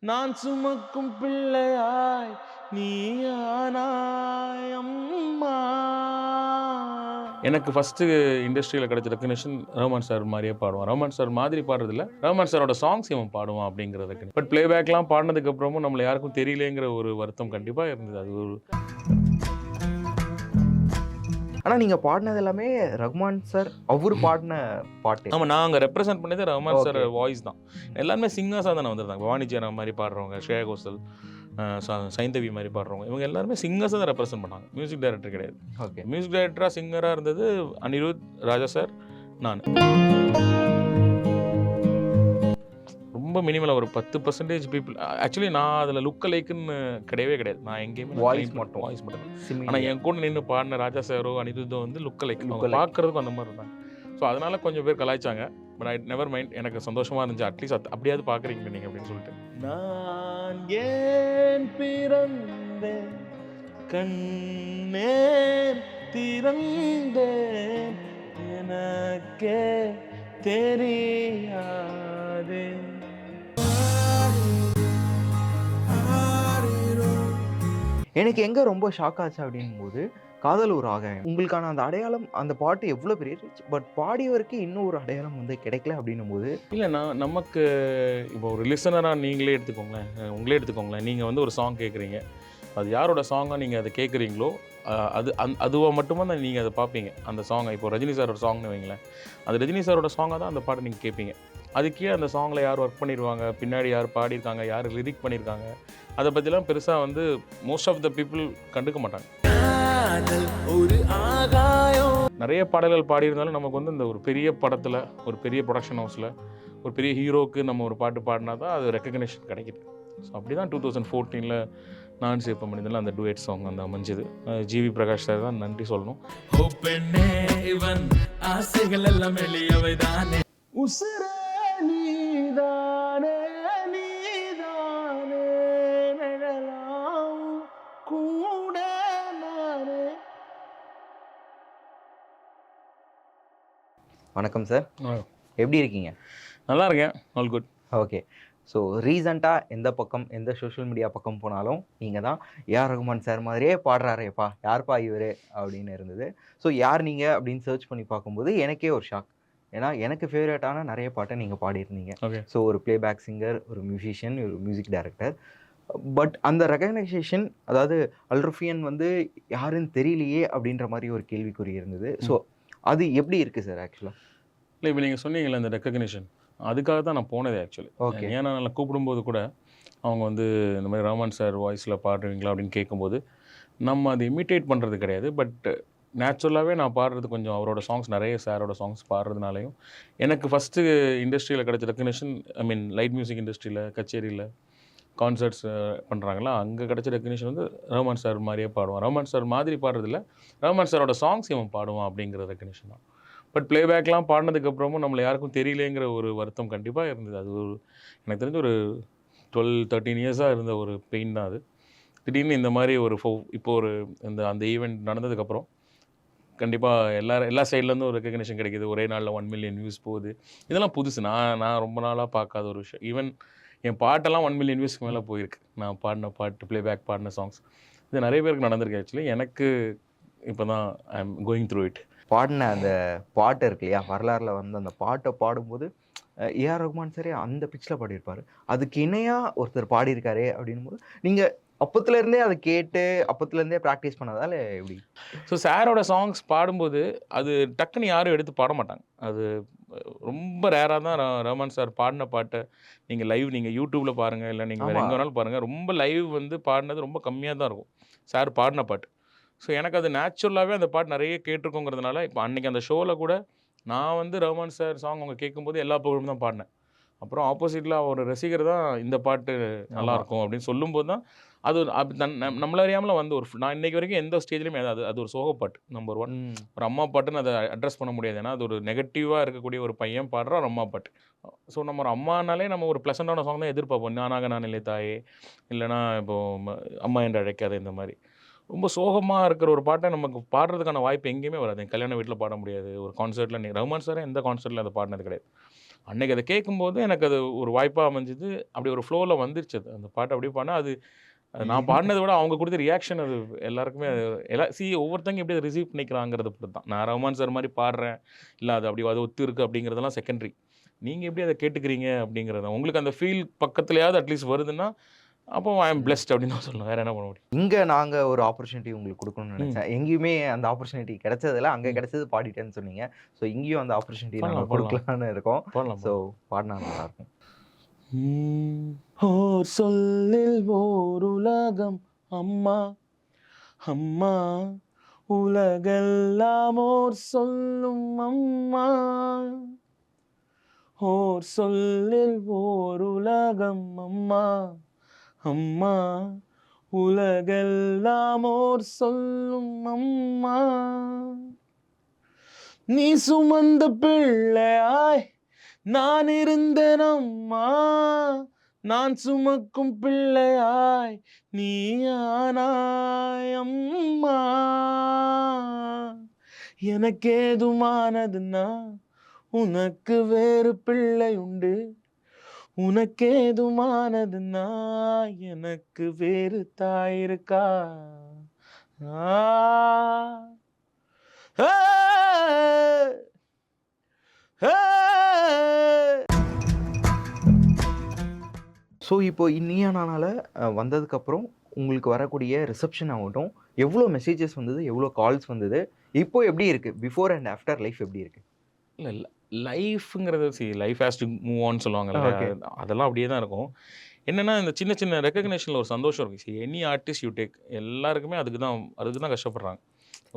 நான் சுமக்கும் பிள்ளையாய் நீயானாய் அம்மா. எனக்கு ஃபஸ்ட்டு இண்டஸ்ட்ரியில் கிடைச்ச ரெக்கக்னிஷன் ரஹ்மான் சார் மாதிரியே பாடுவான். ரஹ்மான் சார் மாதிரி பாடுறதில்ல. ரஹ்மான் சாரோட சாங்ஸ் இவன் பாடுவான் அப்படிங்கிறது பட் ப்ளேபேக்லாம் பாடினதுக்கப்புறமும் நம்மளை யாருக்கும் தெரியலேங்கிற ஒரு வருத்தம் கண்டிப்பாக இருந்தது. அது ஒரு ஆனா நீங்க பாடினது எல்லாமே ரஹ்மான் சார் அவர் பாடின பாட்டு. ஆமாம் நான் அங்கே ரெப்ரசென்ட் பண்ணது ரஹ்மான் சார். வாய்ஸ் தான். எல்லாருமே சிங்கர்ஸாக தானே வந்திருந்தாங்க. வாணிஜ்யனா மாதிரி பாடுறவங்க ஸ்ரேயா கோசல் சைந்தவி மாதிரி பாடுறவங்க இவங்க எல்லாருமே சிங்கர்ஸாக தான் ரெப்ரசென்ட் பண்ணாங்க. மியூசிக் டைரக்டர் கிடையாது. ஓகே மியூசிக் டைரக்டராக சிங்கராக இருந்தது அனிருத் ராஜா சார் நான். ரொம்ப மினிமலாக ஒரு பத்து பர்சன்டேஜ் பீப்புள் ஆக்சுவலி நான் அதில் லுக் லைக்குன்னு கிடையவே கிடையாது. நான் எங்கேயுமே Voice மட்டும். வாய்ஸ் மட்டும். ஆனால் என் கூட நின்று பாடின ராஜா சாரோ அனிருத்தோ வந்து லுக் லைக். பார்க்கறதுக்கும் அந்த மாதிரி இருந்தாங்க ஸோ அதனால கொஞ்சம் பேர் கலாய்ச்சாங்க. பட் ஐ நெவர் மைண்ட் எனக்கு சந்தோஷமா இருந்துச்சு. அட்லீஸ்ட் அப்படியாவது பார்க்குறீங்க நீங்கள் அப்படின்னு சொல்லிட்டு. நான் ஏன் பிறந்தேன்? கண்ணே திறந்தேன். எனக்கே தெரியாதே. எனக்கு எங்கே ரொம்ப ஷாக் ஆச்சு அப்படின்னும் போது காதல் ஒரு ஆகாயம். உங்களுக்கான அந்த அடையாளம் அந்த பாட்டு எவ்வளோ பெரிய பட் பாடியவருக்கு இன்னும் ஒரு அடையாளம் வந்து கிடைக்கல அப்படின்னும் போது இல்லை நான் நமக்கு இப்போ ஒரு லிசனராக நீங்களே எடுத்துக்கோங்களேன். உங்களே எடுத்துக்கோங்களேன். நீங்கள் வந்து ஒரு சாங் கேட்குறீங்க அது யாரோட சாங்காக நீங்கள் அதை கேட்குறீங்களோ அது அந் அதுவாக மட்டும்தான் நீங்கள் அதை பார்ப்பீங்க. அந்த சாங்கை இப்போ ரஜினி சாரோட சாங்னு வைங்களேன். அந்த ரஜினி சாரோட சாங்காக தான் அந்த பாட்டை நீங்கள் கேட்பீங்க அதுக்கே அந்த சாங்கில் யார் ஒர்க் பண்ணிடுவாங்க பின்னாடி யார் பாடியிருக்காங்க யார் லிரிக் பண்ணியிருக்காங்க அதை பற்றிலாம் பெருசாக வந்து மோஸ்ட் ஆஃப் த பீப்புள் கண்டுக்க மாட்டாங்க. நிறைய பாடல்கள் பாடியிருந்தாலும் நமக்கு வந்து இந்த ஒரு பெரிய படத்தில் ஒரு பெரிய ப்ரொடக்ஷன் ஹவுஸில் ஒரு பெரிய ஹீரோக்கு நம்ம ஒரு பாட்டு பாடினா தான் அது ரெக்கக்னேஷன் கிடைக்குது. ஸோ அப்படி தான் டூ தௌசண்ட் ஃபோர்டீனில் நான் சிற்பம் மனிதனில் அந்த டுவேட் சாங் அந்த அமைஞ்சது. ஜிவி பிரகாஷ் சார் தான் நன்றி சொல்லணும். உசுரே நீதானே நீதானே நிழலாம் கூட நானே வணக்கம். சார் எப்படி இருக்கீங்க? நல்லா இருக்கேன் ஆல் குட் ஓகே ஸோ ரீசண்டாக எந்த பக்கம் எந்த சோஷியல் மீடியா பக்கம் போனாலும் நீங்கள் தான் ஏஆர் ரகுமான் சார் மாதிரியே பாடுறாரேப்பா. யார்ப்பா இவர்? அப்படின்னு இருந்தது. ஸோ யார் நீங்கள் அப்படின்னு சர்ச் பண்ணி பார்க்கும்போது எனக்கே ஒரு ஷாக் ஏன்னா எனக்கு ஃபேவரட்டான நிறைய பாட்டை நீங்கள் பாடியிருந்தீங்க. ஸோ ஒரு ப்ளேபேக் சிங்கர் ஒரு மியூசிஷியன் ஒரு மியூசிக் டைரக்டர் பட் அந்த ரெகக்னைசேஷன் அதாவது அல்ரஃபியன் வந்து யாருன்னு தெரியலையே அப்படின்ற மாதிரி ஒரு கேள்விக்குறி இருந்தது. ஸோ அது எப்படி இருக்குது சார் ஆக்சுவலாக இல்லை இப்போ நீங்கள் சொன்னீங்கல்ல இந்த ரெக்கக்னிஷன் அதுக்காக தான் நான் போனதே ஆக்சுவலி ஓகே ஏன்னா நான் கூப்பிடும்போது கூட அவங்க வந்து இந்த மாதிரி ரஹ்மான் சார் வாய்ஸில் பாடுறீங்களா அப்படின்னு கேட்கும்போது நம்ம அதை இமிட்டேட் பண்ணுறது கிடையாது. பட் நேச்சுரலாகவே நான் பாடுறது கொஞ்சம் அவரோட சாங்ஸ் நிறைய சாரோட சாங்ஸ் பாடுறதுனாலையும் எனக்கு ஃபஸ்ட்டு இண்டஸ்ட்ரியில் கிடைச்ச recognition I mean light music இண்டஸ்ட்ரியில் கச்சேரியில் கான்சர்ட்ஸ் பண்ணுறாங்களா அங்கே கிடைச்ச ரெக்கக்னேஷன் வந்து ரஹ்மான் சார் மாதிரியே பாடுவான். ரஹ்மான் சார் மாதிரி பாடுறதில்ல ரஹ்மான் சாரோட சாங்ஸ் இவன் பாடுவான் அப்படிங்கிற ரெக்கக்னேஷன் தான். பட் ப்ளேபேக்லாம் பாடினதுக்கப்புறமும் நம்மளை யாருக்கும் தெரியலேங்கிற ஒரு வருத்தம் கண்டிப்பாக இருந்தது. அது ஒரு எனக்கு தெரிஞ்ச ஒரு டுவெல் தேர்ட்டீன் இயர்ஸாக இருந்த ஒரு பெயின் தான் அது. திடீர்னு இந்த மாதிரி ஒரு ஃபோ இப்போ ஒரு இந்த அந்த ஈவெண்ட் நடந்ததுக்கப்புறம் கண்டிப்பாக எல்லா எல்லா சைட்லேருந்து ஒரு ரெக்கக்னேஷன் கிடைக்குது. ஒரே நாளில் ஒன் மில்லியன் வியூஸ் போகுது. இதெல்லாம் புதுசு. நான் நான் ரொம்ப நாளாக பார்க்காத ஒரு விஷயம். ஈவன் என் பாட்டெல்லாம் ஒன் மில்லியன் வியூஸ்க்கு மேலே போயிருக்கு. நான் பாடின பாட்டு ப்ளேபேக் பாடின சாங்ஸ் இது நிறைய பேருக்கு நடந்திருக்கு ஆக்சுவலி எனக்கு இப்போ தான் I am going through it பாடின அந்த பாட்டு இருக்கு இல்லையா? வரலாறில் வந்து அந்த பாட்டை பாடும்போது ஏஆர் ரகுமான் சாரே அந்த பிச்சில் பாடியிருப்பார். அதுக்கு இணையாக ஒருத்தர் பாடியிருக்காரே அப்படின்னும் போது நீங்கள் அப்பத்துல இருந்தே அதை கேட்டு அப்பத்துல இருந்தே ப்ராக்டிஸ் பண்ணதால எப்படி? ஸோ சாரோட சாங்ஸ் பாடும்போது அது டக்குன்னு யாரும் எடுத்து பாட மாட்டாங்க. அது ரொம்ப ரேராக தான் ர- ரஹ்மான் சார் பாடின பாட்டை நீங்கள் லைவ் நீங்கள் யூடியூப்பில் பாருங்கள் இல்லை நீங்கள் வேறு. எங்கே வேணாலும் பாருங்கள் ரொம்ப லைவ் வந்து பாடினது ரொம்ப கம்மியாக தான் இருக்கும். சார் பாடின பாட்டு. ஸோ எனக்கு அது நேச்சுரலாகவே அந்த பாட்டு நிறைய கேட்டிருக்கோங்கிறதுனால இப்போ அன்னைக்கு அந்த ஷோவில் கூட நான் வந்து ரஹ்மான் சார் சாங் அவங்க கேட்கும்போது எல்லா புகழும் தான் பாடினேன். அப்புறம் ஆப்போசிட்டில் ஒரு ரசிகர் தான் இந்த பாட்டு நல்லா ஆமா. இருக்கும் அப்படின்னு சொல்லும்போது தான் அது ஒரு நம்மள அறியாமல் வந்து ஒரு நான் இன்னைக்கு வரைக்கும் எந்த ஸ்டேஜ்லையுமே அது அது ஒரு சோகப்பாட்டு நம்பர் ஒன் ஒரு அம்மா பாட்டுன்னு அதை அட்ரஸ் பண்ண முடியாது. ஏன்னா அது ஒரு நெகட்டிவாக இருக்கக்கூடிய ஒரு பையன் பாடுற ஒரு அம்மா பாட்டு. ஸோ நம்ம ஒரு அம்மானாலே நம்ம ஒரு ப்ளசண்டான சாங் தான் எதிர்பார்ப்போம். நானாக நான் இல்லை தாயே இல்லைனா இப்போ அம்மா என்று அழைக்காத இந்த மாதிரி. ரொம்ப சோகமாக இருக்கிற ஒரு பாட்டை நமக்கு பாடுறதுக்கான வாய்ப்பு எங்கேயுமே வராது. என் கல்யாண வீட்டில் பாட முடியாது. ஒரு கான்சர்ட்டில் நீ ரஹ்மான் சாரே எந்த கான்சர்ட்டில் அதை பாடினது கிடையாது. அன்னைக்கு அதை கேட்கும்போது எனக்கு அது ஒரு வாய்ப்பாக அமைஞ்சது. அப்படி ஒரு ஃப்ளோவில் வந்துருச்சு அது. அந்த பாட்டு அப்படியே அது அது நான் பாடினதை விட அவங்க கொடுத்த ரியாக்ஷன் அது எல்லாருக்குமே எல்லா சி ஒவ்வொருத்தங்க எப்படி அதை ரிசீவ் பண்ணிக்கிறாங்கிறது பொறுத்து தான் நான் ரஹ்மான் சார் மாதிரி பாடுறேன். இல்லை அது அப்படி அது ஒத்து இருக்குது அப்படிங்கிறதெல்லாம் செகண்டரி நீங்கள் எப்படி அதை கேட்டுக்கிறீங்க அப்படிங்கிறது உங்களுக்கு அந்த ஃபீல் பக்கத்துலையாவது அட்லீஸ்ட் வருதுன்னா அப்போ ஐ எம் பிளெஸ்ட் அப்படின்னு தான் சொல்லணும். வேறு என்ன பண்ண முடியும்? இங்க நாங்க ஒரு ஆப்பர்ச்சுனிட்டி உங்களுக்கு கொடுக்கணும்னு நினைச்சேன். எங்கேயுமே அந்த ஆப்பர்ச்சுனிட்டி கிடைச்சதில்ல. அங்க. கிடைச்சது பாடிட்டேன்னு சொன்னீங்க. ஸோ இங்கேயும் அந்த ஆப்பர்ச்சுனிட்டி நாங்க பண்ணலாம், பண்ணலாம். கொடுக்கலான்னு இருக்கோம் ஸோ பாடினா நல்லா இருக்கும். ஓர் சொல்லில் ஓர் உலகம் அம்மா. அம்மா உலகெல்லாம் ஓர் சொல்லும் அம்மா. ஓர் சொல்லில் ஓர் உலகம் அம்மா. அம்மா உலகெல்லாம் ஓர் சொல்லும் அம்மா. நீ சுமந்த பிள்ளையாய் நான் இருந்தேன் அம்மா. நான் சுமக்கும் பிள்ளையாய் நீ ஆனாய் எனக்கேதுமானதுன்னா உனக்கு வேறு பிள்ளை உண்டு. உனக்கேதுமானதுன்னா எனக்கு வேறு தாய் இருக்கா? ஆ. ஆ ஆ ஸோ இப்போ இன்னியா நானால அஹ், வந்ததுக்கப்புறம் உங்களுக்கு வரக்கூடிய ரிசப்ஷன் ஆகட்டும் எவ்வளோ மெசேஜஸ் வந்தது எவ்வளோ கால்ஸ் வந்தது இப்போ எப்படி இருக்கு? பிஃபோர் அண்ட் ஆஃப்டர் லைஃப் எப்படி இருக்கு? இல்லை இல்லை லைஃப்ங்கிறது see life has to move on சொல்லுவாங்கல்ல. அதெல்லாம் அப்படியே தான் இருக்கும். என்னென்னா இந்த சின்ன சின்ன ரெக்கக்னேஷனில் ஒரு சந்தோஷம் இருக்குது see any artist you take எல்லாருக்குமே அதுக்கு தான் அதுக்கு தான் கஷ்டப்படுறாங்க.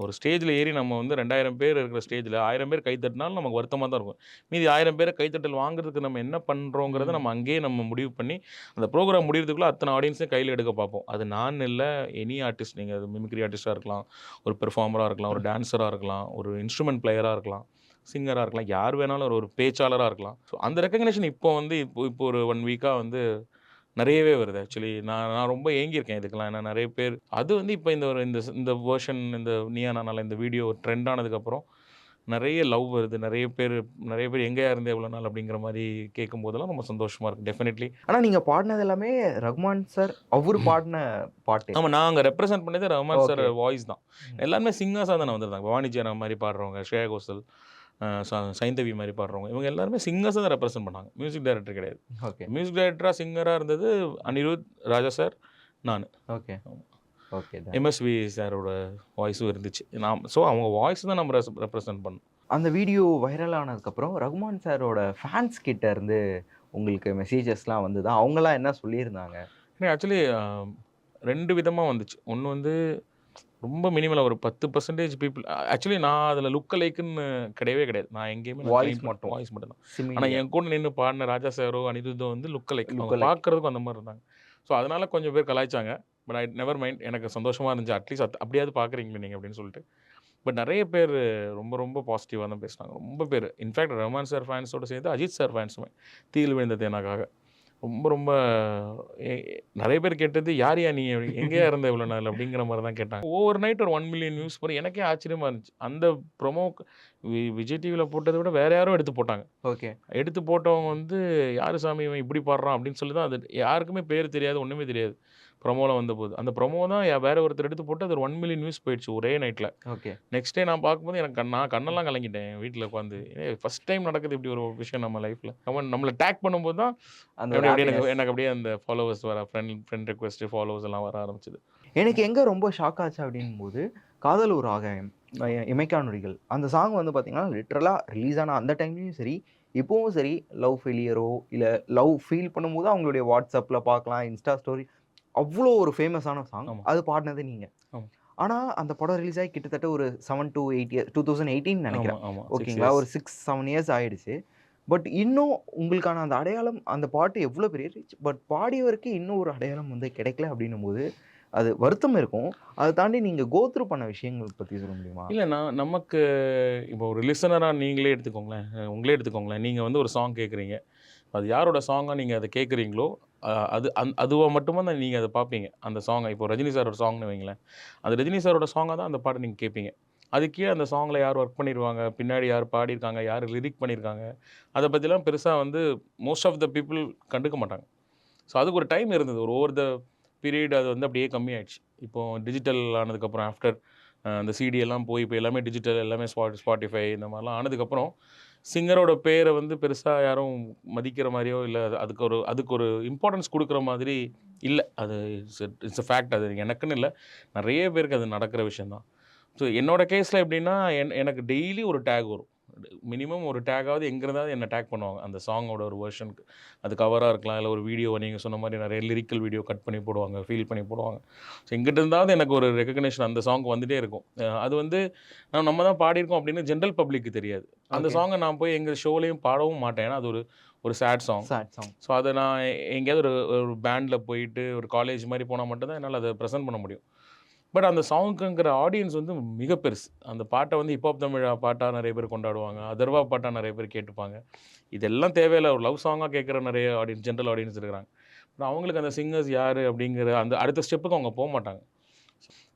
ஒரு ஸ்டேஜில் ஏறி நம்ம வந்து ரெண்டாயிரம் பேர் இருக்கிற ஸ்டேஜில் ஆயிரம் பேர் கைத்தட்டினாலும் நமக்கு வருத்தமாக தான் இருக்கும். மீதி ஆயிரம் பேரை கைத்தட்டல் வாங்குறதுக்கு நம்ம என்ன பண்ணுறோங்கிறத நம்ம அங்கேயே நம்ம முடிவு பண்ணி அந்த ப்ரோக்ராம் முடியறதுக்குள்ளே அத்தனை ஆடியன்ஸையும் கையில் எடுக்க பார்ப்போம். அது நான் இல்லை எனி ஆர்டிஸ்ட் நீங்கள் அது மிமிக்ரி ஆர்டிஸ்ட்டாக இருக்கலாம் ஒரு பெர்ஃபார்மராக இருக்கலாம் ஒரு டான்ஸராக இருக்கலாம் ஒரு இன்ஸ்ட்ருமெண்ட் பிளேயராக இருக்கலாம் சிங்கராக இருக்கலாம் யார் வேணாலும் ஒரு ஒரு பேச்சாளராக இருக்கலாம். ஸோ அந்த ரெக்கக்னேஷன் இப்போ வந்து இப்போ இப்போ ஒரு ஒன் வீக்காக வந்து நிறையவே வருது ஆக்சுவலி. நான் நான் ரொம்ப ஏங்கியிருக்கேன் இதுக்கெல்லாம். ஏன்னா நிறைய பேர் அது வந்து இப்போ இந்த ஒரு இந்த இந்த வேர்ஷன் இந்த நீயானால இந்த வீடியோ ட்ரெண்ட் ஆனதுக்கப்புறம் நிறைய லவ் வருது. நிறைய பேர் நிறைய பேர் எங்கேயா இருந்து எவ்வளோ நாள் அப்படிங்கிற மாதிரி கேட்கும் போதெல்லாம் ரொம்ப சந்தோஷமாக இருக்குது டெஃபினெட்லி ஆனால் நீங்கள் பாடினது எல்லாமே ரஹ்மான் சார் அவர் பாடின பாட்டு. ஆமாம் நான் அங்கே ரெப்ரசென்ட் பண்ணது ரஹ்மான் சார். வாய்ஸ் தான். எல்லாருமே சிங்கர்ஸாக தானே வந்திருந்தாங்க. ஜெயராம் மாதிரி பாடுறவங்க ஸ்ரேயா கோசல் சைந்தவி மாதிரி பாடுறவங்க. இவங்க எல்லாருமே சிங்கர்ஸாக தான் ரெப்ரசென்ட் பண்ணாங்க. மியூசிக் டைரக்டர் கிடையாது. ஓகே. மியூசிக் டைரக்டராக சிங்கராக இருந்தது அனிருத் ராஜா சார் நான். ஓகே. ஓகே எம்எஸ்வி சாரோட வாய்ஸும் இருந்துச்சு. நாம் ஸோ அவங்க வாய்ஸ் தான் நம்ம ரெப்ரசென்ட் பண்ணோம். அந்த வீடியோ வைரல் ஆனதுக்கப்புறம் ரகுமான் சாரோட ஃபேன்ஸ் கிட்ட இருந்து உங்களுக்கு மெசேஜஸ்லாம் வந்ததா? அவங்களாம் என்ன சொல்லியிருந்தாங்க? ஆக்சுவலி ரெண்டு விதமாக வந்துச்சு. ஒன்று வந்து ரொம்ப மினிமலாக ஒரு பத்து பர்சன்டேஜ் பீப்புள் ஆக்சுவலி நான் அதில் லுக்க லைக்குன்னு கிடையவே கிடையாது. நான் எங்கேயுமே Voice மட்டும். வாய்ஸ் மட்டும் தான். ஆனால் என் கூட நின்று பாடின ராஜா சாரோ அனிருத்தோ வந்து லுக்க லைக். பார்க்கறதுக்கும் அந்த மாதிரி இருந்தாங்க. ஸோ அதனால கொஞ்சம் பேர் கலாய்ச்சாங்க. பட் ஐ நெவர் மைண்ட் எனக்கு சந்தோஷமாக இருந்துச்சு. அட்லீஸ்ட் அது அப்படியாவது பார்க்குறீங்களே நீங்கள் அப்படின்னு சொல்லிட்டு. பட் நிறைய பேர் ரொம்ப ரொம்ப பாசிட்டிவாக தான் பேசினாங்க. ரொம்ப பேர். இன்ஃபேக்ட் ரஹ்மான் சார் ஃபேன்ஸோட சேர்த்து அஜித் சார் ஃபேன்ஸுமே தீயில் விழுந்த தேனாக்காக ரொம்ப ரொம்ப நிறைய பேர் கேட்டது யார் யா நீ? எங்கேயா இருந்த இவ்வளோ நாள்? அப்படிங்கிற மாதிரி தான் கேட்டாங்க. ஒவ்வொரு நைட் ஒரு ஒன் மில்லியன் வியூஸ் போகிற எனக்கே ஆச்சரியமாக இருந்துச்சு. அந்த ப்ரொமோ விஜய் டிவியில் போட்டதை விட வேற யாரும் எடுத்து போட்டாங்க. ஓகே. எடுத்து போட்டவங்க வந்து யார் சாமி இவன் இப்படி பாடுறான்? அப்படின்னு சொல்லி தான் அது யாருக்குமே பேர் தெரியாது ஒன்றுமே தெரியாது. ப்ரொமோவில் வந்தபோது. அந்த ப்ரொமோ தான் வேற ஒருத்தர் எடுத்து போட்டு அது ஒரு ஒன் மில்லியன் வியூஸ் போயிடுச்சு ஒரே நைட்டில் ஓகே. நெக்ஸ்ட் டே நான் பார்க்கும்போது எனக்கு நான் கண்ணெல்லாம் கலங்கிட்டேன் வீட்டில் உட்காந்து ஃபர்ஸ்ட் டைம் நடக்குது இப்படி ஒரு விஷயம் நம்ம லைஃப்பில் அவன் நம்மளை டேக் பண்ணும்போது தான் அந்த. எனக்கு எனக்கு அப்படியே அந்த ஃபாலோவர்ஸ் வர ஃப்ரெண்ட் ஃப்ரெண்ட் ரெக்வஸ்ட் ஃபாலோவர்ஸ் எல்லாம் வர ஆரம்பிச்சது. எனக்கு எங்க ரொம்ப ஷாக் ஆச்சு அப்படின்னும் போது காதல் ஒரு ஆகாயம் இமைக்கா நொடிகள். அந்த சாங் வந்து பார்த்தீங்கன்னா லிட்ரலாக ரிலீஸ் ஆன அந்த டைம்லையும் சரி இப்போவும் சரி லவ் ஃபெயிலியரோ இல்லை லவ் ஃபீல் பண்ணும்போது அவங்களுடைய வாட்ஸ்அப்பில் பார்க்கலாம் இன்ஸ்டா ஸ்டோரி அவ்வளோ ஒரு ஃபேமஸான சாங். அது பாடினது நீங்கள். ஆனால் அந்த படம் ரிலீஸ் ஆகி கிட்டத்தட்ட ஒரு seven to eight year two thousand eighteen நினைக்கிறேன். ஓகேங்களா ஒரு சிக்ஸ் செவன் இயர்ஸ் ஆயிடுச்சு. பட் இன்னும் உங்களுக்கான அந்த அடையாளம் அந்த பாட்டு எவ்வளோ பெரிய ரீச் பட் பாடியவருக்கு இன்னும் ஒரு அடையாளம் வந்து கிடைக்கல அப்படின்னும் போது அது வருத்தம் இருக்கும். அதை தாண்டி நீங்கள் கோத்ரூ பண்ண விஷயங்கள் பற்றி சொல்ல முடியுமா? இல்லை நான் நமக்கு இப்போ ஒரு லிசனராக நீங்களே எடுத்துக்கோங்களேன். உங்களே எடுத்துக்கோங்களேன். நீங்கள் வந்து ஒரு சாங் கேட்குறீங்க அது யாரோட சாங்காக நீங்கள் அதை கேட்குறீங்களோ அது அந் அதுவாக மட்டுமா? தான் நீங்கள் அதை பார்ப்பீங்க அந்த சாங்கை இப்போ ரஜினி சாரோட சாங்னு வைங்களேன். அந்த ரஜினி சாரோட சாங்காக தான் அந்த பாட்டை நீங்கள் கேட்பீங்க அதுக்கே அந்த சாங்கில் யார் ஒர்க் பண்ணிடுவாங்க பின்னாடி யார் பாடியிருக்காங்க? யார் லிரிக் பண்ணியிருக்காங்க அதை பற்றிலாம் பெருசாக வந்து மோஸ்ட் ஆஃப் த பீப்புள் கண்டுக்க மாட்டாங்க. ஸோ அதுக்கு ஒரு டைம் இருந்தது. ஒரு ஓவர் த பீரியட் அது வந்து அப்படியே கம்மியாயிடுச்சு. இப்போது டிஜிட்டல் ஆனதுக்கப்புறம் ஆஃப்டர் அந்த சிடி எல்லாம் போய் இப்போ எல்லாமே டிஜிட்டல் எல்லாமே ஸ்பாட் ஸ்பாட்டிஃபை இந்த மாதிரிலாம் ஆனதுக்கப்புறம் சிங்கரோட பேரை வந்து பெருசாக யாரும் மதிக்கிற மாதிரியோ இல்லை அதுக்கு ஒரு அதுக்கு ஒரு இம்பார்ட்டன்ஸ் கொடுக்குற மாதிரி இல்லை. அது இட்ஸ் இட்ஸ் அ ஃபேக்ட் அது எனக்குன்னு இல்லை. நிறைய பேருக்கு அது நடக்கிற விஷயந்தான் ஸோ என்னோட கேஸில் எப்படின்னா என் எனக்கு டெய்லி ஒரு டேக் வரும். மினிமம் ஒரு டேக்காவது எங்கிருந்தாவது என்ன டேக் பண்ணுவாங்க? அந்த சாங்கோட ஒரு வெர்ஷனுக்கு அது கவராக இருக்கலாம் இல்லை ஒரு வீடியோ நீங்கள் சொன்ன மாதிரி நிறைய லிரிக்கல் வீடியோ கட் பண்ணி போடுவாங்க ஃபீல் பண்ணி போடுவாங்க. ஸோ எங்கிட்ட இருந்தாவது எனக்கு ஒரு ரெகக்னேஷன் அந்த சாங் வந்துட்டே இருக்கும். அது வந்து நான் நம்ம தான் பாடியிருக்கோம் அப்படின்னு ஜென்ரல் பப்ளிக்கு தெரியாது. அந்த. சாங்கை நான் போய் எங்கள் ஷோலையும் பாடவும் மாட்டேன். ஏன்னா அது ஒரு ஒரு sad song sad song so அதை நான் எங்கேயாவது ஒரு ஒரு பேண்டில் போயிட்டு ஒரு காலேஜ் மாதிரி போனால் மட்டும்தான் என்னால் அதை ப்ரெசென்ட் பண்ண முடியும். பட் அந்த சாங்குங்கிற ஆடியன்ஸ் வந்து மிக பெருசு. அந்த பாட்டை வந்து ஹிப்ஹாப் தமிழா பாட்டாக நிறைய பேர் கொண்டாடுவாங்க. அதர்வா பாட்டாக நிறைய பேர் கேட்டுப்பாங்க. இதெல்லாம் தேவையில்லை. ஒரு லவ் சாங்காக கேட்குற நிறைய ஆடியன்ஸ் ஜென்ரல் ஆடியன்ஸ் இருக்கிறாங்க. பட் அவங்களுக்கு அந்த சிங்கர்ஸ் யார் அப்படிங்கிற அந்த அடுத்த ஸ்டெப்புக்கு அவங்க போக மாட்டாங்க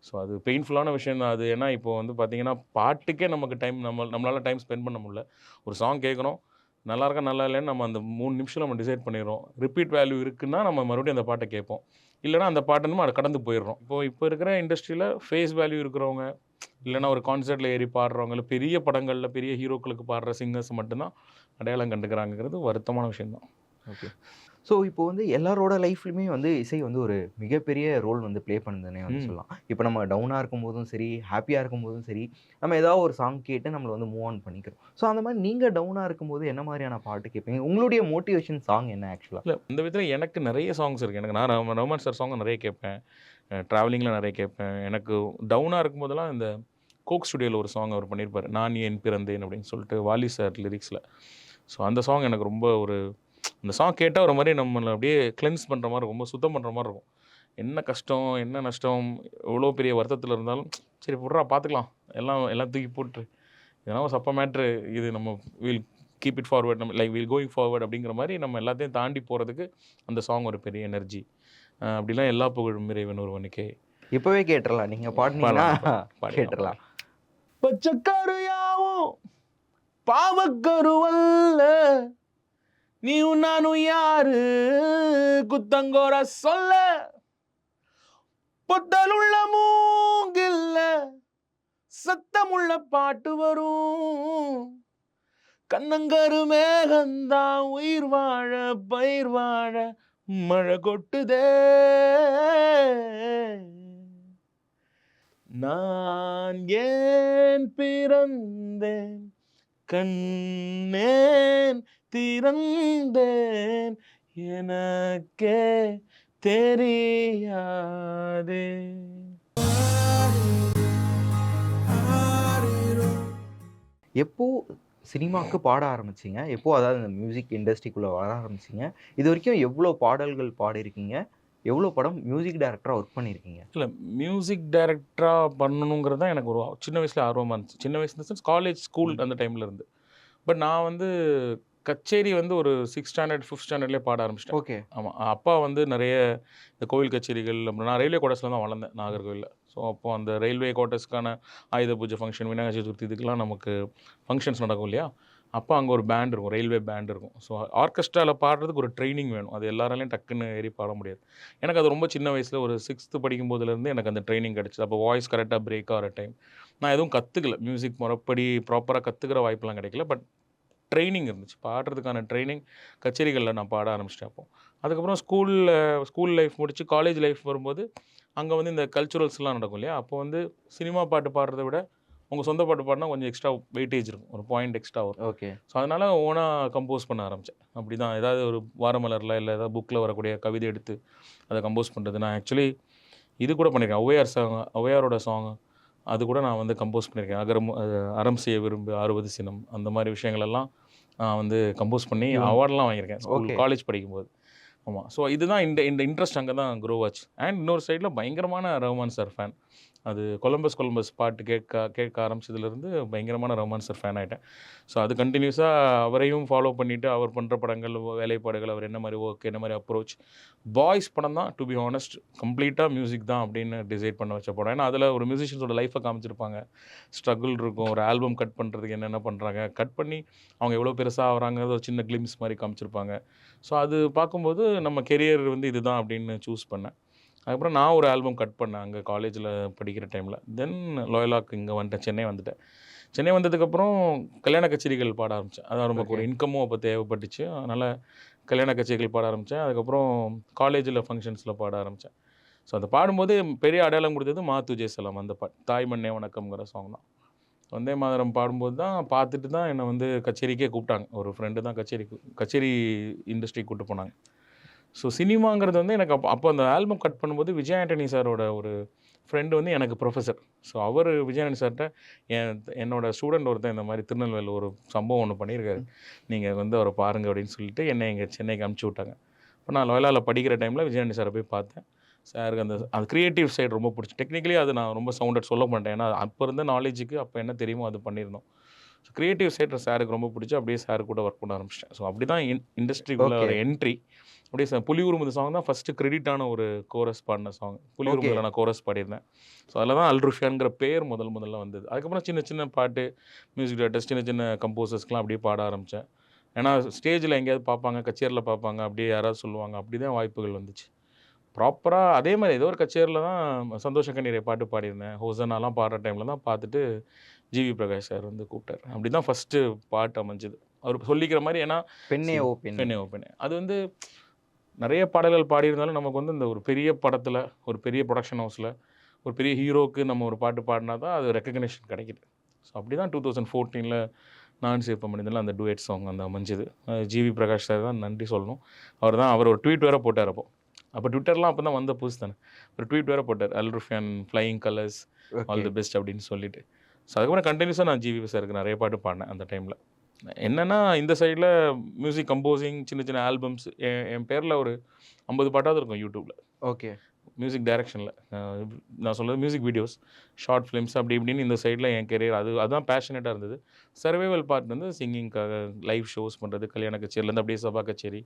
ஸோ அது பெயின்ஃபுல்லான விஷயம் தான் அது. ஏன்னா இப்போ வந்து பார்த்தீங்கன்னா பாட்டுக்கே நமக்கு டைம் நம்ம நம்மளால் டைம் ஸ்பெண்ட் பண்ண முடியல. ஒரு சாங் கேட்குறோம். நல்லா இருக்கா நல்லா இல்லைன்னு நம்ம அந்த மூணு நிமிஷம் நம்ம டிசைட் பண்ணிடுறோம். ரிப்பீட் வேல்யூ இருக்குன்னா நம்ம மறுபடியும் அந்த பாட்டை கேட்போம். இல்லைனா அந்த பாட்டை நம்ம அதை கடந்து போயிடுறோம். இப்போ இப்போ இருக்கிற இண்டஸ்ட்ரியில் ஃபேஸ் வேல்யூ இருக்கிறவங்க இல்லைனா ஒரு கான்சர்ட்டில் ஏறி பாடுறவங்க இல்லை பெரிய படங்களில் பெரிய ஹீரோக்களுக்கு பாடுற சிங்கர்ஸ் மட்டும்தான் அடையாளம் கண்டுக்கிறாங்கிறது வருத்தமான விஷயம்தான். ஓகே ஸோ இப்போ வந்து எல்லாரோட லைஃப்லையுமே வந்து இசை வந்து ஒரு மிகப்பெரிய ரோல் வந்து ப்ளே பண்ணுதுன்னே வந்து. சொல்லலாம். இப்போ நம்ம டவுனாக இருக்கும்போதும் சரி ஹாப்பியாக இருக்கும்போதும் சரி நம்ம ஏதாவது ஒரு சாங் கேட்டு நம்மளை வந்து மூவ் ஆன் பண்ணிக்கிறோம். ஸோ அந்த மாதிரி நீங்கள் டவுனாக இருக்கும்போது என்ன மாதிரியான பாட்டு கேட்பீங்க உங்களுடைய மோட்டிவேஷன் சாங் என்ன ஆக்சுவலாக இல்லை இந்த விதத்தில் எனக்கு நிறைய சாங்ஸ் இருக்குது எனக்கு நான் ரஹ் ரஹ்மான் சார் சாங் நிறைய கேட்பேன் ட்ராவலிங்கில் நிறைய கேட்பேன் எனக்கு டவுனாக இருக்கும்போதெல்லாம் இந்த கோக் ஸ்டுடியோவில் ஒரு சாங் அவர் பண்ணியிருப்பார் நான் ஏன் பிறந்தேன் அப்படின்னு சொல்லிட்டு வாலி சார் லிரிக்ஸில் ஸோ அந்த சாங் எனக்கு ரொம்ப ஒரு அந்த சாங் கேட்டால் ஒரு மாதிரி நம்மளை அப்படியே கிளென்ஸ் பண்ணுற மாதிரி இருக்கும். ரொம்ப சுத்தம் பண்ணுற மாதிரி இருக்கும். என்ன கஷ்டம் என்ன நஷ்டம் எவ்வளோ பெரிய வருத்தத்தில் இருந்தாலும் சரி புட்றா பார்த்துக்கலாம் எல்லாம் எல்லாம் தூக்கி போட்டு இதெல்லாம் சப்ப மேட்ரு இது நம்ம வில் கீப் இட் ஃபார்வர்ட் நம்ம லைக் வில் கோயிங் ஃபார்வர்ட் அப்படிங்கிற மாதிரி நம்ம எல்லாத்தையும் தாண்டி போகிறதுக்கு அந்த சாங் ஒரு பெரிய எனர்ஜி அப்படிலாம் எல்லா புகழும் இறைவன் ஒருவனுக்கே. இப்போவே கேட்டுடலாம் நீங்கள் பாடிடலாம். கேட்டுடலாம் பச்சைக்கருயாவும் பாவக்கருவல்ல. நீயும் நானும் யாரு? குத்தங்கோர சொல்ல. பொத்தலுள்ள மூங்கில்ல சத்தமுள்ள பாட்டு வரும். கண்ணங்கரு மேகந்தான் உயிர் வாழ பயிர் வாழ மழை கொட்டுதே. நான் ஏன் பிறந்தேன்? கண்ணேன் திறந்தேன் எனக்கே தெரியாதே. எப்போ சினிமாவுக்கு பாட ஆரம்பிச்சீங்க? எப்போ அதாவது இந்த மியூசிக் இண்டஸ்ட்ரிக்குள்ளே வர ஆரம்பிச்சீங்க? இது வரைக்கும் எவ்வளோ பாடல்கள் பாடியிருக்கீங்க? எவ்வளோ படம் மியூசிக் டைரக்டராக ஒர்க் பண்ணியிருக்கீங்க? இல்லை மியூசிக் டைரக்டராக பண்ணணுங்கிறது தான் எனக்கு ஒரு சின்ன வயசில் ஆர்வமாக இருந்துச்சு. சின்ன வயசு சென்ஸ் காலேஜ் ஸ்கூல் அந்த டைமில் இருந்து. பட் நான் வந்து கச்சேரி வந்து ஒரு சிக்ஸ் ஸ்டாண்டர்ட் ஃபிஃப்த் ஸ்டாண்டர்ட்லேயே பாட ஆரம்பிச்சிட்டேன். ஓகே. ஆமாம் அப்பா வந்து நிறைய இந்த கோவில் கச்சேரிகள் அப்புறம் நான் ரயில்வே கோட்டர்ஸில் தான் வளர்ந்தேன் நாகர்கோவிலில். ஸோ அப்போ அந்த ரயில்வே கோட்டர்ஸ்க்கான ஆயுத பூஜை ஃபங்க்ஷன் விநாயகர் சதுர்த்தி இதுக்கெல்லாம் நமக்கு ஃபங்க்ஷன்ஸ் நடக்கும் இல்லையா? அப்போ அங்கே ஒரு பேண்ட் இருக்கும் ரயில்வே பேண்ட் இருக்கும். ஸோ ஆர்கெஸ்ட்ராவில் பாடுறதுக்கு ஒரு ட்ரைனிங் வேணும். அது எல்லாராலையும் டக்குன்னு ஏறி பாட முடியாது. எனக்கு அது ரொம்ப சின்ன வயசில் ஒரு சிக்ஸ்த்து படிக்கும் போதுலேருந்து எனக்கு அந்த ட்ரைனிங் கிடச்சிது. அப்போ வாய்ஸ் கரெக்டாக பிரேக் ஆகிற டைம் நான் எதுவும் கற்றுக்கல மியூசிக் முறைப்படி ப்ராப்பராக கற்றுக்கிற வாய்ப்பெல்லாம் கிடைக்கல. பட் ட்ரைனிங் இருந்துச்சு. பாடுறதுக்கான ட்ரைனிங் கச்சேரிகளில் நான் பாட ஆரம்பிச்சிட்டேன் அப்போ. அதுக்கப்புறம் ஸ்கூலில் ஸ்கூல் லைஃப் முடிச்சு காலேஜ் லைஃப் வரும்போது அங்கே வந்து இந்த கல்ச்சுரல்ஸ்லாம் நடக்கும் இல்லையா? அப்போ வந்து சினிமா பாட்டு பாடுறதை விட உங்கள் சொந்த பாட்டு பாடினா கொஞ்சம் எக்ஸ்ட்ரா வெயிட்டேஜ் இருக்கும். ஒரு பாயிண்ட் எக்ஸ்ட்ரா வரும். ஓகே ஸோ அதனால் ஓனாக கம்போஸ் பண்ண ஆரம்பித்தேன் அப்படி தான் ஏதாவது ஒரு வாரமலரில் இல்லை ஏதாவது புக்கில் வரக்கூடிய கவிதை எடுத்து அதை கம்போஸ் பண்ணுறது நான் ஆக்சுவலி இது கூட பண்ணியிருக்கேன் ஔவையார் சாங் ஔவையாரோட சாங் அது கூட நான் வந்து கம்போஸ் பண்ணியிருக்கேன். அகரம் அறம் செய்ய விரும்பு ஆறுவது சினம் அந்த மாதிரி விஷயங்களெல்லாம் நான் வந்து கம்போஸ் பண்ணி. அவார்ட்லாம் வாங்கியிருக்கேன் ஸ்கூல். காலேஜ் படிக்கும்போது. ஆமாம் ஸோ இதுதான் இந்த இந்த இன்ட்ரெஸ்ட் அங்கே தான் க்ரோ ஆச்சு. அண்ட் இன்னொரு சைடில் பயங்கரமான ரஹ்மான் சார் ஃபேன் அது கொலம்பஸ் கொலம்பஸ் பாட்டு கேட்க கேட்க ஆரம்பிச்சதுலேருந்து பயங்கரமான ரொமான்சர் ஃபேன் ஆகிட்டேன் ஸோ அது கண்டினியூஸாக அவரையும் ஃபாலோ பண்ணிவிட்டு அவர் பண்ணுற படங்கள் வேலைப்பாடுகள் அவர் என்ன மாதிரி ஒர்க் என்ன மாதிரி அப்ரோச் பாய்ஸ் படம் தான் டு பி ஹானஸ்ட் கம்ப்ளீட்டாக மியூசிக் தான் அப்படின்னு டிசைட் பண்ண வச்ச படம். ஏன்னா அதில் ஒரு மியூசிஷியன்ஸோட லைஃப்பை காமிச்சிருப்பாங்க. ஸ்ட்ரகிள் இருக்கும் ஒரு ஆல்பம் கட் பண்ணுறதுக்கு என்னென்ன பண்ணுறாங்க கட் பண்ணி அவங்க எவ்வளோ பெருசாக ஆகிறாங்கிறது ஒரு சின்ன கிளிம்ஸ் மாதிரி காமிச்சிருப்பாங்க. ஸோ அது பார்க்கும்போது நம்ம கெரியர் வந்து இதுதான் அப்படின்னு சூஸ் பண்ணேன். அதுக்கப்புறம் நான் ஒரு ஆல்பம் கட் பண்ணேன் அங்கே காலேஜில் படிக்கிற டைமில் தென் லோயலாக்கு இங்கே வந்துட்டேன் சென்னை வந்துட்டேன். சென்னை வந்ததுக்கப்புறம் கல்யாண கச்சேரிகள் பாட ஆரம்பித்தேன் அதான் நமக்கு ஒரு இன்கமும் அப்போ தேவைப்பட்டுச்சு. அதனால் கல்யாண கச்சேரிகள் பாட ஆரம்பித்தேன் அதுக்கப்புறம் காலேஜில் ஃபங்க்ஷன்ஸில் பாட ஆரம்பித்தேன் ஸோ அதை பாடும்போது பெரிய அடையாளம் கொடுத்தது மாத்து ஜெயசலாம் அந்த பாட் தாய் மண்ணே வணக்கம்ங்கிற சாங் தான். வந்தே மாதரம் பாடும்போது தான் பார்த்துட்டு தான் என்னை வந்து கச்சேரிக்கே கூப்பிட்டாங்க. ஒரு ஃப்ரெண்டு தான் கச்சேரி கச்சேரி இண்டஸ்ட்ரி கூப்பிட்டு போனாங்க. ஸோ சினிமாங்கிறது வந்து எனக்கு அப்போ அப்போ அந்த ஆல்பம் கட் பண்ணும்போது விஜய் ஆண்டனி சாரோட ஒரு ஃப்ரெண்டு வந்து எனக்கு ப்ரொஃபஸர் ஸோ அவர் விஜய் ஆண்டனி சார்கிட்ட என் என்னோட ஸ்டூடெண்ட் ஒருத்தன் இந்த மாதிரி திருநெல்வேலியில் ஒரு சம்பவம் ஒன்று பண்ணியிருக்காரு நீங்கள் வந்து அவரை பாருங்க அப்படின்னு சொல்லிட்டு என்னை இங்கே சென்னைக்கு அமுச்சு விட்டாங்க. இப்போ நான் லோயலாவில் படிக்கிற டைமில் விஜய் ஆண்டனி சாரை போய் பார்த்தேன். சாருக்கு அந்த அது க்ரியேட்டிவ் சைடு ரொம்ப பிடிச்சி. டெக்னிக்கலி அது நான் ரொம்ப சவுண்டட் சொல்ல மாட்டேன். ஏன்னா அப்போ இருந்த நாலேஜுக்கு அப்போ என்ன தெரியுமோ அது பண்ணியிருந்தோம். ஸோ க்ரியேட்டிவ் சைடு சாருக்கு ரொம்ப பிடிச்சி அப்படியே சார் கூட ஒர்க் பண்ண ஆரம்பிச்சிட்டேன். ஸோ அப்படி தான் இன் இண்டஸ்ட்ரிக்குள்ள ஒரு என்ட்ரி அப்படியே சார் புலியூர் சாங் தான் ஃபஸ்ட்டு கிரெடிட்டான ஒரு கோரஸ் பாடின சாங் புலியூர் Okay. நான் கோரஸ் பாடியிருந்தேன். ஸோ அதில் தான் அல்ருஃபியான்ங்கிற பேர் முதல் முதல்ல வந்தது. அதுக்கப்புறம் சின்ன சின்ன பாட்டு மியூசிக் டேரக்டர்ஸ் சின்ன சின்ன கம்போசர்ஸ்க்கெலாம் அப்படியே பாட ஆரம்பித்தேன் ஏன்னா ஸ்டேஜில் எங்கேயாவது பார்ப்பாங்க கச்சேரியில் பார்ப்பாங்க அப்படியே யாராவது சொல்லுவாங்க அப்படி தான் வாய்ப்புகள் வந்துச்சு. ப்ராப்பராக அதே மாதிரி ஏதோ ஒரு கச்சேரியில் தான் சந்தோஷ கண்ணீரை பாட்டு பாடியிருந்தேன். ஹோசனாலாம் பாடுற டைமில் தான் பார்த்துட்டு ஜிவி பிரகாஷ் சார் வந்து கூப்பிட்டார். அப்படி தான் ஃபஸ்ட்டு பாட்டு அமைஞ்சது. அவர் சொல்லிக்கிற மாதிரி ஏன்னா பெண்ணே ஓ பெண் பெண்ணே ஓப்பனே. அது வந்து நிறைய பாடல்கள் பாடியிருந்தாலும் நமக்கு வந்து இந்த ஒரு பெரிய படத்தில் ஒரு பெரிய ப்ரொடக்ஷன் ஹவுஸில் ஒரு பெரிய ஹீரோக்கு நம்ம ஒரு பாட்டு பாடினா தான் அது ரெக்கக்னேஷன் கிடைக்குது. ஸோ அப்படி தான் டூ தௌசண்ட் ஃபோர்டீனில் நான் சேப்ப மனிதனில் அந்த டுவேட் சாங் அந்த அமைஞ்சது. ஜிவி பிரகாஷ் சார் தான் நன்றி சொல்லணும். அவர் தான் அவர் ஒரு ட்வீட் வேறு போட்டார் அப்போ. அப்போ ட்விட்டர்லாம் அப்போ தான் வந்த புதுசு தானே. ஒரு ட்வீட் வேறு போட்டார். அல்ருஃபியான் flying colours all the best அப்படின்னு சொல்லிட்டு. ஸோ அதுக்கப்புறம் கண்டினியூஸாக நான் ஜிவி சாருக்கு நிறைய பாட்டு பாடினேன் அந்த டைமில் என்னென்னா இந்த சைடில் மியூசிக் கம்போசிங் சின்ன சின்ன ஆல்பம்ஸ் என் என் பேரில் ஒரு ஐம்பது பாட்டாவது இருக்கும் யூடியூப்பில் ஓகே மியூசிக் டைரக்ஷனில் நான் சொல்கிறது மியூசிக் வீடியோஸ் ஷார்ட் ஃபிலிம்ஸ் அப்படி இப்படின்னு இந்த சைடில் என் கெரியர் அது அதுதான் பேஷனேட்டாக இருந்தது. சர்வைவல் பார்ட் வந்து சிங்கிங்காக லைவ் ஷோஸ் பண்ணுறது கல்யாண கச்சேரிலேருந்து அப்படியே சபா கச்சேரி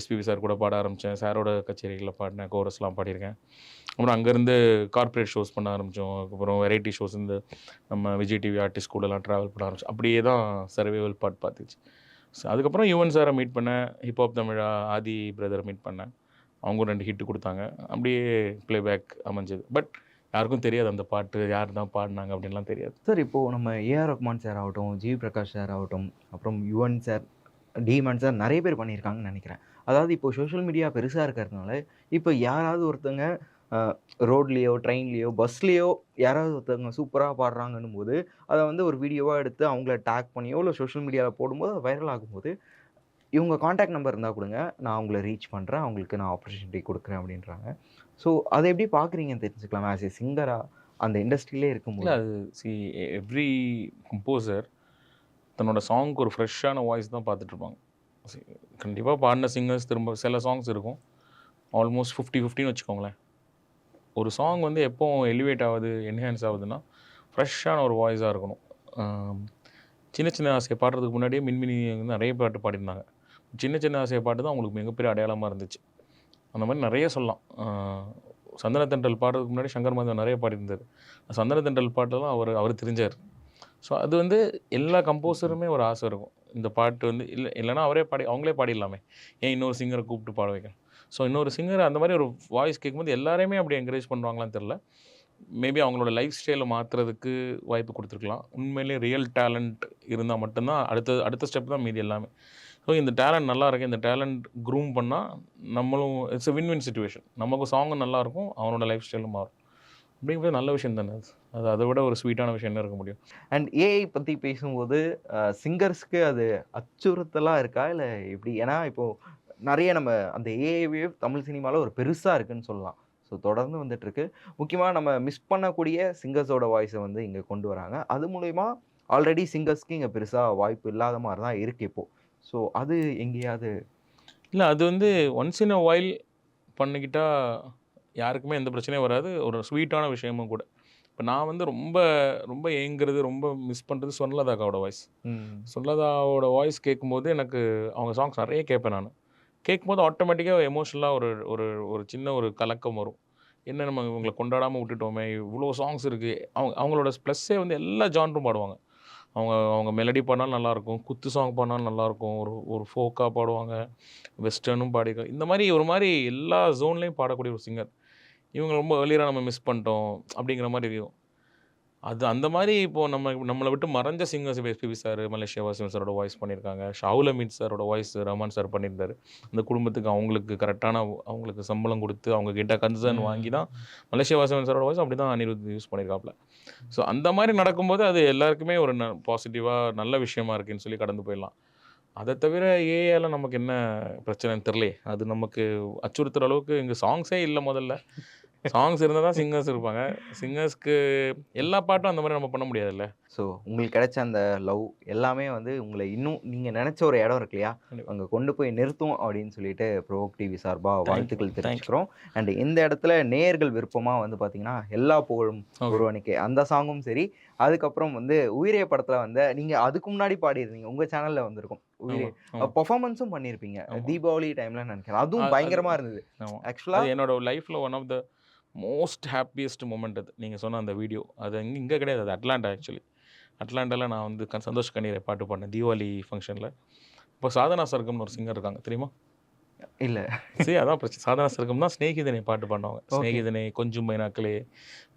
எஸ்பிபி சார் கூட பாட ஆரம்பித்தேன் சாரோட கச்சேரிகளில் பாடினேன் கோரஸ்லாம் பாடியிருக்கேன். அப்புறம் அங்கேருந்து கார்ப்பரேட் ஷோஸ் பண்ண ஆரம்பித்தோம் அதுக்கப்புறம் வெரைட்டி ஷோஸ் இந்த நம்ம விஜய் டிவி ஆர்டிஸ்ட் கூடலாம் ட்ராவல் பண்ண ஆரம்பிச்சோம் அப்படியே தான் சர்வைவல் பார்ட் பார்த்துச்சு. ஸோ அதுக்கப்புறம் யுவன் சாரை மீட் பண்ணேன். ஹிப்ஹாப் தமிழா ஆதி பிரதரை மீட் பண்ணேன். அவங்க ரெண்டு ஹிட்டு கொடுத்தாங்க. அப்படியே ப்ளேபேக் அமைஞ்சது. பட் யாருக்கும் தெரியாது அந்த பாட்டு யார் தான் பாடினாங்க அப்படின்லாம் தெரியாது. சார் இப்போது நம்ம ஏஆர் ரஹ்மான் சார் ஆகட்டும் ஜி பிரகாஷ் சார் ஆகட்டும் அப்புறம் யுவன் சார் டீமன் சார் நிறைய பேர் பண்ணியிருக்காங்கன்னு நினைக்கிறேன். அதாவது இப்போ சோஷியல் மீடியா பெருசாக இருக்கிறதுனால இப்போ யாராவது ஒருத்தங்க ரோட்லேயோ ட்ரெயின்லேயோ பஸ்லேயோ யாராவது ஒருத்தவங்க சூப்பராக பாடுறாங்கன்னும் போது அதை வந்து ஒரு வீடியோவாக எடுத்து அவங்கள டேக் பண்ணியோ இல்லை சோஷியல் மீடியாவில் போடும்போது அது வைரல் ஆகும்போது இவங்க காண்டாக்ட் நம்பர் இருந்தால் கொடுங்க. நான் அவங்கள ரீச் பண்ணுறேன் அவங்களுக்கு நான் ஆப்பர்ச்சுனிட்டி கொடுக்குறேன் அப்படின்றாங்க. ஸோ அதை எப்படி பார்க்குறீங்கன்னு தெரிஞ்சுக்கலாம். ஆஸ் ஏ சிங்கராக அந்த இண்டஸ்ட்ரியிலே இல்லை இருக்கும்போது. அது சி எவ்ரி கம்போசர் தன்னோட சாங்க்கு ஒரு ஃப்ரெஷ்ஷான வாய்ஸ் தான் பார்த்துட்ருப்பாங்க கண்டிப்பாக பாடின சிங்கர்ஸ் திரும்ப சில சாங்ஸ் இருக்கும். ஆல்மோஸ்ட் ஃபிஃப்டி ஃபிஃப்டின்னு வச்சுக்கோங்களேன். ஒரு சாங் வந்து எப்போ எலிவேட் ஆகுது என்ஹான்ஸ் ஆகுதுன்னா ஃப்ரெஷ்ஷான ஒரு வாய்ஸாக இருக்கணும். சின்ன சின்ன ஆசையை பாடுறதுக்கு முன்னாடியே மின்மினி வந்து நிறைய பாட்டு பாடியிருந்தாங்க. சின்ன சின்ன ஆசையை பாட்டு தான் அவங்களுக்கு மிகப்பெரிய அடையாளமாக இருந்துச்சு. அந்த மாதிரி நிறைய சொல்லலாம். சந்தன தண்டல் பாடுறதுக்கு முன்னாடி சங்கர் மாதவன் நிறைய பாடியிருந்தார். சந்தன தண்டல் பாட்டெல்லாம் அவர் அவர் தெரிஞ்சார். ஸோ அது வந்து எல்லா கம்போசருமே ஒரு ஆசை இருக்கும். இந்த பாட்டு வந்து இல்லை இல்லைன்னா அவரே பாடி அவங்களே பாடிடலாமே. ஏன் இன்னொரு சிங்கரை கூப்பிட்டு பாட வைக்கணும்? ஸோ இன்னொரு சிங்கர் அந்த மாதிரி ஒரு வாய்ஸ் கேட்கும்போது எல்லாரையுமே அப்படி என்கரேஜ் பண்ணுவாங்களான்னு தெரில மேபி அவங்களோட லைஃப் ஸ்டைலை மாற்றுறதுக்கு வாய்ப்பு கொடுத்துருக்கலாம். உண்மையிலேயே ரியல் டேலண்ட் இருந்தால் மட்டும்தான் அடுத்த அடுத்த ஸ்டெப் தான் மீதி எல்லாமே. ஸோ இந்த டேலண்ட் நல்லா இருக்கு. இந்த டேலண்ட் க்ரூம் பண்ணால் நம்மளும் இட்ஸ் வின் வின் சுச்சுவேஷன் நமக்கு சாங்கும் நல்லாயிருக்கும் அவனோட லைஃப் ஸ்டைலும் மாறும். அப்படிங்கிறது நல்ல விஷயம் தானே அது? அது அதை விட ஒரு ஸ்வீட்டான விஷயம் என்ன இருக்க முடியும். அண்ட் ஏஐ பற்றி பேசும்போது சிங்கர்ஸ்க்கு அது அச்சுறுத்தலாக இருக்கா? இல்லை எப்படி? ஏன்னா இப்போது நிறைய நம்ம அந்த ஏஐவே தமிழ் சினிமாவில் ஒரு பெருசாக இருக்குன்னு சொல்லலாம். ஸோ தொடர்ந்து வந்துட்டு இருக்கு முக்கியமாக நம்ம மிஸ் பண்ணக்கூடிய சிங்கர்ஸோட வாய்ஸை வந்து இங்கே கொண்டு வராங்க. அது மூலயமா ஆல்ரெடி சிங்கர்ஸ்க்கு இங்கே பெருசாக வாய்ப்பு இல்லாத மாதிரி தான் இருக்குது இப்போது ஸோ அது எங்கேயாவது இல்லை அது வந்து ஒன்ஸ் இன் அ வைல் பண்ணிக்கிட்டால் யாருக்குமே எந்த பிரச்சனையும் வராது. ஒரு ஸ்வீட்டான விஷயமும் கூட. இப்போ நான் வந்து ரொம்ப ரொம்ப ஏங்குறது ரொம்ப மிஸ் பண்ணுறது சொன்னதாக்காவோட வாய்ஸ் ம். சொல்லதாவோட வாய்ஸ் கேட்கும்போது எனக்கு அவங்க சாங்ஸ் நிறைய கேட்பேன் நான். கேட்கும்போது ஆட்டோமேட்டிக்காக எமோஷனலாக ஒரு ஒரு ஒரு சின்ன ஒரு கலக்கம் வரும். என்ன நம்ம இவங்களை கொண்டாடாமல் விட்டுட்டோமே இவ்வளோ சாங்ஸ் இருக்குது அவங்க அவங்களோட ப்ளஸ்ஸே வந்து எல்லா ஜான்ரும் பாடுவாங்க. அவங்க அவங்க மெலடி பாடினாலும் நல்லாயிருக்கும் குத்து சாங் பாடினாலும் நல்லாயிருக்கும் ஒரு ஒரு ஃபோக்காக பாடுவாங்க வெஸ்டர்னும் பாடி இந்த மாதிரி ஒரு மாதிரி எல்லா ஜோன்லேயும் பாடக்கூடிய ஒரு சிங்கர் இவங்க ரொம்ப ஏர்லியராக நம்ம மிஸ் பண்ணிட்டோம் அப்படிங்கிற மாதிரி இருக்கும் அது அந்த மாதிரி இப்போது நம்ம நம்மளை விட்டு மறைஞ்ச singers S P B sir Malaysia Wasim சாரோட வாய்ஸ் பண்ணியிருக்காங்க ஷாவுல் அமீத் சாரோட வாய்ஸ் ரஹ்மான் சார் பண்ணியிருந்தாரு அந்த குடும்பத்துக்கு அவங்களுக்கு கரெக்டான அவங்களுக்கு சம்பளம் கொடுத்து அவங்க கிட்ட கன்சர்ன் வாங்கி தான் மலேசியா வாசிம் சாரோட வாய்ஸ் அப்படி தான் அனிருத் யூஸ் பண்ணியிருக்காப்ல ஸோ அந்த மாதிரி நடக்கும்போது அது எல்லாருக்குமே ஒரு ந பாசிட்டிவாக நல்ல விஷயமா இருக்குன்னு சொல்லி கடந்து போயிடலாம். அதை தவிர ஏஆல நமக்கு என்ன பிரச்சனைன்னு தெரியலையே. அது நமக்கு அச்சுறுத்துற அளவுக்கு இங்கே சாங்ஸே இல்லை முதல்ல. சாங்ஸ் இருந்தால் தான் சிங்கர்ஸ் இருப்பாங்க. சிங்கர்ஸ்க்கு எல்லா பாட்டும் அந்த மாதிரி நம்ம பண்ண முடியாதுல்ல? ஸோ உங்களுக்கு கிடைச்ச அந்த லவ் எல்லாமே வந்து உங்களை இன்னும் நீங்கள் நினச்ச ஒரு இடம் இருக்கு இல்லையா. அங்கே கொண்டு போய் நிறுத்தும் அப்படின்னு சொல்லிட்டு ப்ரோக் டிவி சார்பாக வாழ்த்துக்கள். தெரிவிச்சுக்கிறோம். அண்ட் இந்த இடத்துல நேயர்கள் விருப்பமாக வந்து பார்த்தீங்கன்னா எல்லா புகழும். ஒருவனுக்கு. அந்த சாங்கும் சரி. அதுக்கப்புறம் வந்து உயிரே படத்தில் வந்து நீங்கள் அதுக்கு முன்னாடி பாடியிருந்தீங்க. உங்கள் சேனலில் வந்திருக்கும் உயிரே. பர்ஃபார்மன்ஸும் பண்ணியிருப்பீங்க. தீபாவளி டைமில் நினைக்கிறேன். அதுவும் அது- பயங்கரமாக இருந்தது. ஆக்சுவலாக என்னோட லைஃப்பில் one of the most happiest moment அது. நீங்கள் சொன்ன அந்த வீடியோ. அது இங்கே இங்கே கிடையாது. அது அட்லாண்டா ஆக்சுவலி. அட்லாண்டாவில் நான் வந்து கண் சந்தோஷ் கண்ணீரை பாட்டு பாடினேன். தீபாவளி ஃபங்க்ஷனில். இப்போ சாதனா சர்க்கம்னு ஒரு சிங்கர் இருக்காங்க. தெரியுமா? இல்லை. சரி அதான் பிரச்சனை. சாதனா சர்க்கம் தான் ஸ்நேகிதனை பாட்டு பாடுவாங்க. ஸ்நேகிதனை கொஞ்சம் மைனாக்களே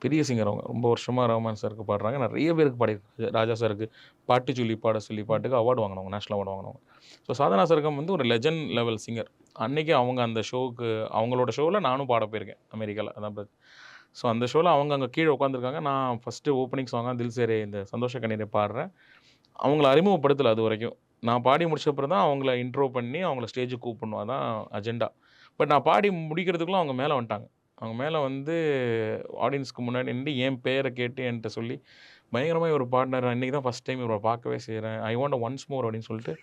பெரிய சிங்கர் அவங்க. ரொம்ப வருஷமாக ரஹ்மான் சாருக்கு பாடுறாங்க. நிறைய பேருக்கு பாடியிருக்காங்க. ராஜா சாருக்கு பாட்டு சொல்லி பாட சொல்லி பாட்டுக்கு அவார்டு வாங்கினவங்க. நேஷனல் அவார்டு வாங்கினவங்க. ஸோ சாதனா சர்க்கம் வந்து ஒரு லெஜண்ட் லெவல் சிங்கர் அன்றைக்கி அவங்க அந்த ஷோவுக்கு அவங்களோட ஷோவில் நானும் பாட போயிருக்கேன் அமெரிக்காவில் அதான் ஸோ அந்த ஷோவில் அவங்க அங்கே கீழே உட்காந்துருக்காங்க நான் ஃபஸ்ட்டு ஓப்பனிங் சாங்காக தில் சேரே இந்த சந்தோஷ கண்ணீரை பாடுறேன். அவங்கள அறிமுகப்படுத்தலை அது வரைக்கும். நான் பாடி முடிச்சப்பறம் தான் அவங்கள இன்ட்ரோ பண்ணி அவங்கள ஸ்டேஜுக்கு கூப்பிடணும். அதான் அஜெண்டா பட் நான் பாடி முடிக்கிறதுக்குள்ள அவங்க மேலே வந்துட்டாங்க. அவங்க மேலே வந்து ஆடியன்ஸ்க்கு முன்னாடி நின்று என் பேரை கேட்டு என்கிட்ட சொல்லி பயங்கரமாக ஒரு பாட்னர். இன்றைக்கி தான் ஃபஸ்ட் டைம் இவரை பார்க்கவே செய்கிறேன் ஐ வாண்ட் ஒன்ஸ் மோர் அப்படின்னு சொல்லிட்டு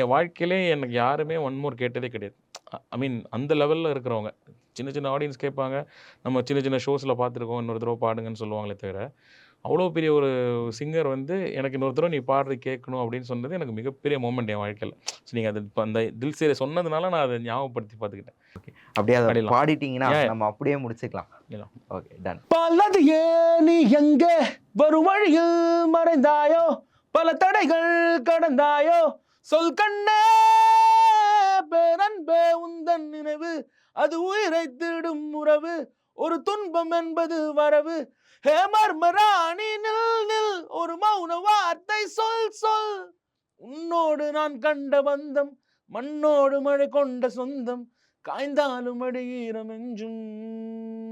என் வாழ்க்கையிலே எனக்கு யாருமே ஒன் மோர் கேட்டதே கிடையாது. ஐ மீன் அந்த லெவலில் இருக்கிறவங்க. சின்ன சின்ன ஆடியன்ஸ் கேட்பாங்க. நம்ம சின்ன சின்ன ஷோஸில் பார்த்துருக்கோம். இன்னொரு தடவை பாடுங்கன்னு சொல்லுவாங்களே தவிர அவ்வளோ பெரிய ஒரு சிங்கர் வந்து எனக்கு இன்னொரு தடவை நீ பாடுறது கேட்கணும் அப்படின்னு சொன்னது எனக்கு மிகப்பெரிய மூமெண்ட் என் வாழ்க்கையில். ஸோ நீங்கள் அது இப்போ அந்த தில் சேரை சொன்னதுனால நான் அதை ஞாபகப்படுத்தி பார்த்துக்கிட்டேன். அப்படியே அதை. பாடிட்டீங்கன்னா. நம்ம அப்படியே முடிச்சுக்கலாம். ஓகே டன் பலது நீ எங்கே வரும் வழியில் மறைந்தாயோ? பல தடைகள் கடந்தாயோ? சொல் கண்ணே! பேரன்பே உந்தன் நினைவு. அது உயிரை திருடும் உறவு. ஒரு துன்பம் என்பது வரவு. ஹேமர்மராணி நில் நில். ஒரு மௌன வார்த்தை சொல் சொல். உன்னோடு நான் கண்ட பந்தம் மண்ணோடு மழை கொண்ட சொந்தம். காய்ந்தாலும் அடி ஈரம் என்றும்.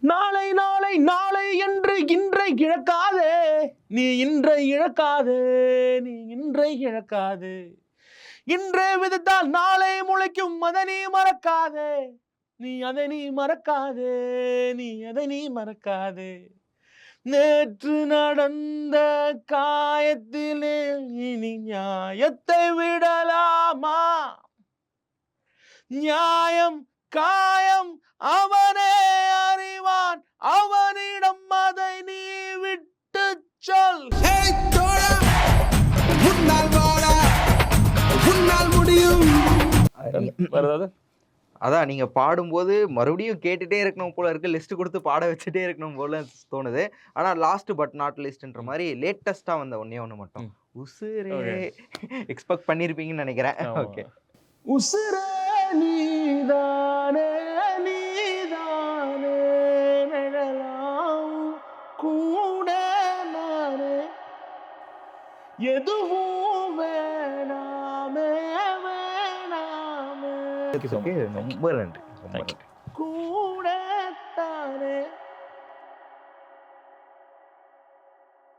நாளை நாளை நாளை என்று இன்றை இழக்காதே. நீ இன்றை இழக்காதே நீ இன்றை இழக்காதே. இன்றே விதைத்தால் நாளை முளைக்கும் அதை நீ மறக்காதே. நீ அதை நீ மறக்காதே நீ அதை நீ மறக்காதே. நேற்று நடந்த காயத்திலே இனி நியாயத்தை விடலாமா? நியாயம் காயம் அவனே அறிவான். அவனிடம் அதை நீ விட்டு சொல். அதான் நீங்க பாடும்போது மறுபடியும் கேட்டுட்டே இருக்கணும் போல இருக்கு. லிஸ்ட் கொடுத்து பாட வச்சுட்டே இருக்கணும் போல தோணுது. ஆனா லாஸ்ட் பட் நாட் லிஸ்ட்ன்ற மாதிரி லேட்டஸ்டா வந்த ஒன்னே ஒன்று மட்டும். உசுரே. எக்ஸ்பெக்ட் பண்ணியிருப்பீங்கன்னு நினைக்கிறேன். ஓகே உசுரே நீதானே. எதுவும் வேணாமே வேணாமே. ரொம்ப நன்றி ரொம்ப. நன்றி